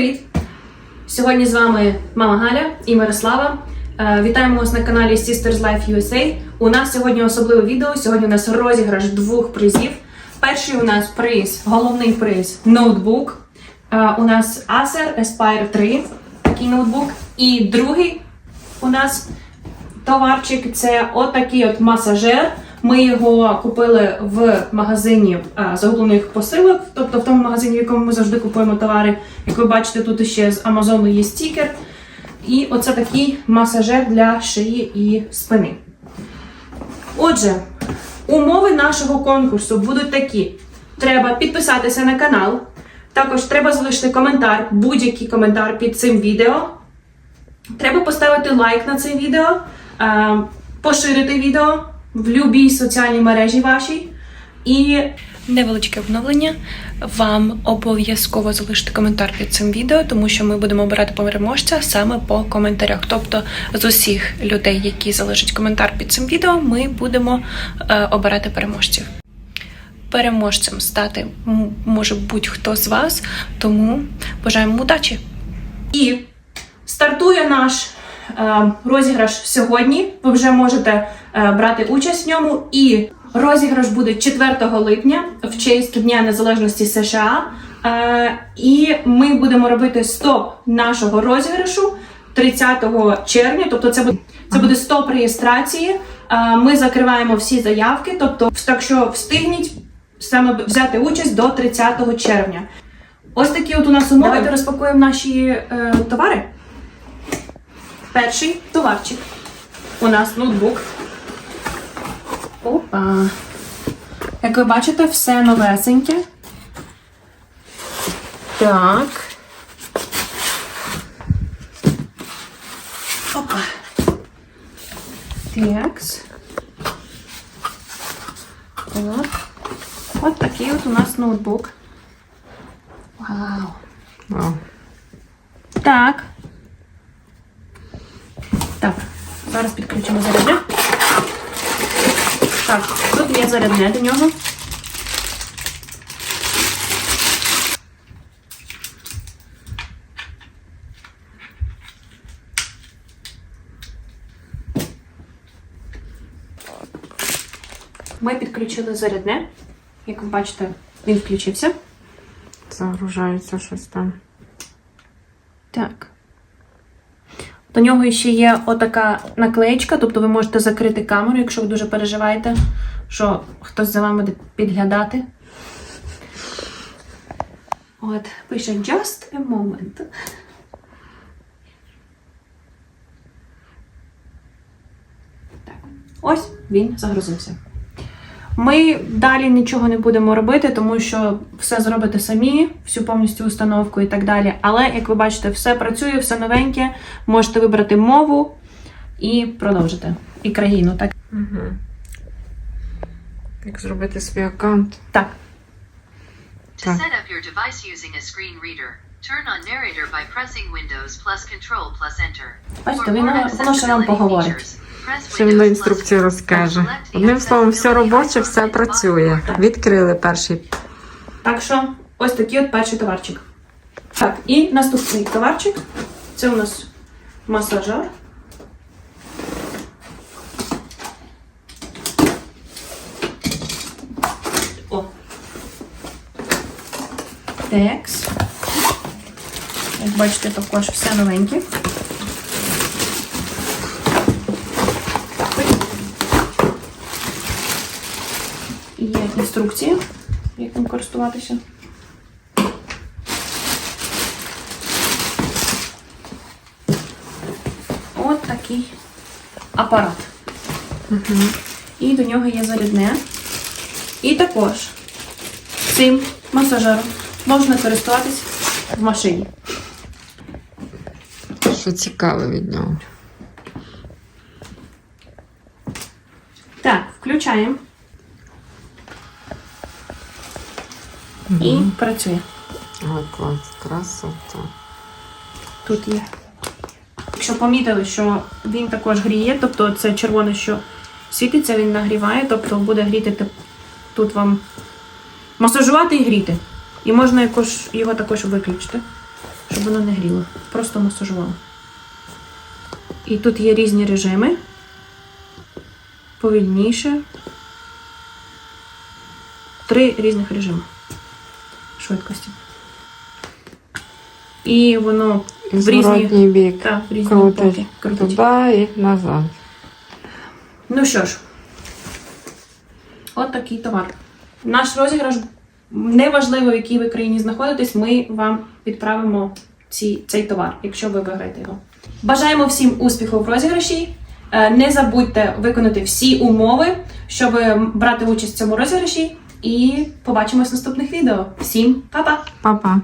привіт! Сьогодні з вами мама Галя і Мирослава. Е, Вітаємо вас на каналі Sisters Life USA. У нас сьогодні особливе відео. Сьогодні у нас розіграш двох призів. Перший у нас приз, головний приз ноутбук. Е, У нас Acer Aspire 3, такий ноутбук. І другий у нас товарчик це отакий от масажер. Ми його купили в магазині загублених посилок, тобто в тому магазині, в якому ми завжди купуємо товари. Як ви бачите, тут ще з Амазону є стікер. І оце такий масажер для шиї і спини. Отже, умови нашого конкурсу будуть такі: треба підписатися на канал. Також треба залишити коментар, будь-який коментар під цим відео. Треба поставити лайк на це відео, е, поширити відео в будь-якій соціальній мережі вашій. І невеличке обновлення. Вам обов'язково залишити коментар під цим відео, тому що ми будемо обирати переможця саме по коментарях. Тобто з усіх людей, які залишать коментар під цим відео, ми будемо е, обирати переможців. Переможцем стати може будь-хто з вас, тому бажаємо удачі! І Стартує наш розіграш сьогодні. Ви вже можете е, брати участь в ньому. І розіграш буде 4 липня в честь Дня Незалежності США. Е, і ми будемо робити стоп нашого розіграшу 30 червня. Тобто, це буде це буде стоп реєстрації. Е, ми закриваємо всі заявки. Тобто, так що встигніть саме взяти участь до 30 червня. Ось такі от у нас умови. Давайте розпакуємо наші е, товари. Перший товарчик. У нас ноутбук. Опа. Як ви бачите, все новесеньке. Так. Опа. Текс. Так. От такий от у нас ноутбук. Вау. Вау. Так. Так, зараз підключимо зарядне. Так, тут є зарядне до нього. Ми підключили зарядне. Як ви бачите, він включився. Загружається щось там. Так. До нього ще є отака наклеєчка, тобто ви можете закрити камеру, якщо ви дуже переживаєте, що хтось за вами буде підглядати. От, пише just a moment. Ось він загрузився. Ми далі нічого не будемо робити, тому що все зробите самі, всю повністю установку і так далі. Але, як ви бачите, все працює, все новеньке. Можете вибрати мову і продовжити. І країну, так? Угу. Як зробити свій аккаунт? Так. To set up your device using a screen reader, turn on narrator by pressing Windows plus Control plus Enter. Бачите, For він more воно ще нам accessibility поговорить. Ще він на Control. розкаже. Одним словом, все робоче, все працює. Відкрили перший. Так що, ось такий от перший товарчик. Так, і наступний товарчик. Це у нас масажер. О. Текс. Як бачите, також все новеньке. Є інструкція, як ним користуватися. От такий апарат. І до нього є зарядне. І також цим масажером можна користуватись в машині. Що цікаве від нього. Так, включаємо. І працює. Ой, клас, красота. Тут є. Якщо помітили, що він також гріє, тобто це червоне, що світиться, він нагріває, тобто буде гріти тут вам масажувати і гріти. І можна якось його також виключити. щоб воно не гріло. Просто масажувала. І тут є різні режими. Повільніше. Три різних режими швидкості. І воно в різні, бік. та, в різні Крутить. боки крутить. Туди і назад. Ну що ж, от такий товар. Наш розіграш, неважливо, в якій ви країні знаходитесь, ми вам відправимо ці, цей товар, якщо ви виграєте його. Бажаємо всім успіху в розіграші. Е, Не забудьте виконати всі умови, щоб брати участь в цьому розіграші. І побачимось в наступних відео. Всім па-па! Па-па.